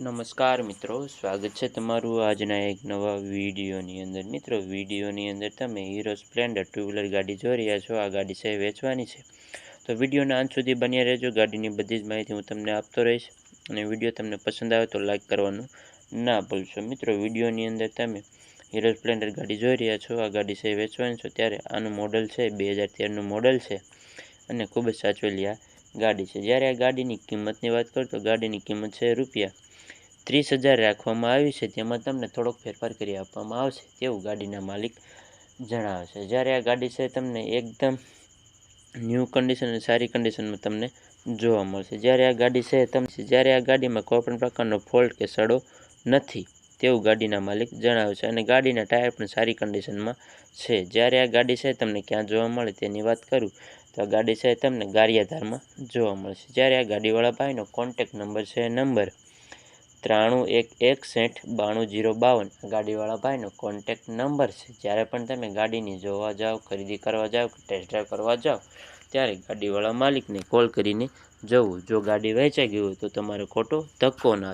નમસ્કાર મિત્રો, સ્વાગત છે તમારું આજના એક નવા વિડીયોની અંદર. મિત્રો, વિડીયોની અંદર તમે હીરો સ્પ્લેન્ડર ટુ વ્હીલર ગાડી જોઈ રહ્યા છો. આ ગાડી છે વેચવાની છે. તો વિડીયોના અંત સુધી બન્યા રહેજો. ગાડીની બધી જ માહિતી હું તમને આપતો રહીશ અને વીડિયો તમને પસંદ આવે તો લાઈક કરવાનું ના ભૂલશો. મિત્રો, વિડીયોની અંદર તમે હીરો સ્પ્લેન્ડર ગાડી જોઈ રહ્યા છો. આ ગાડી છે વેચવાની છો. ત્યારે આનું મોડલ છે, બે હજાર તેરનું મોડલ છે અને ખૂબ જ સાચવેલી આ ગાડી છે. જ્યારે આ ગાડીની કિંમતની વાત કરું તો ગાડીની કિંમત છે રૂપિયા ત્રીસ હજાર રાખવામાં આવી છે, તેમાં તમને થોડોક ફેરફાર કરી આપવામાં આવશે, તેવું ગાડીના માલિક જણાવશે જ્યારે આ ગાડી છે, તમને એકદમ ન્યૂ કન્ડિશન અને સારી કન્ડિશનમાં તમને જોવા મળશે. જ્યારે આ ગાડી છે તમને જ્યારે આ ગાડીમાં કોઈ પણ પ્રકારનો ફોલ્ટ કે સડો નથી, તેવું ગાડીના માલિક જણાવે છે. અને ગાડીના ટાયર પણ સારી કન્ડિશનમાં છે. જ્યારે આ ગાડી છે, તમને ક્યાં જોવા મળે તેની વાત કરું, તો આ ગાડી છે, તમને ગારિયાધારમાં જોવા મળશે. જ્યારે આ ગાડીવાળા ભાઈનો કોન્ટેક નંબર છે, નંબર ત્રાણું એક એકસઠ બાણું જીરો બાવન. ગાડીવાળા ભાઈનો કોન્ટેક નંબર છે. જ્યારે પણ તમે ગાડીની જોવા જાઓ, ખરીદી કરવા જાઓ ટેસ્ટ ડ્રાઈવ કરવા જાઓ, ત્યારે ગાડીવાળા માલિકને કોલ કરીને જવું. જો ગાડી વેચાઈ ગઈ હોય તો તમારો ખોટો ધક્કો ના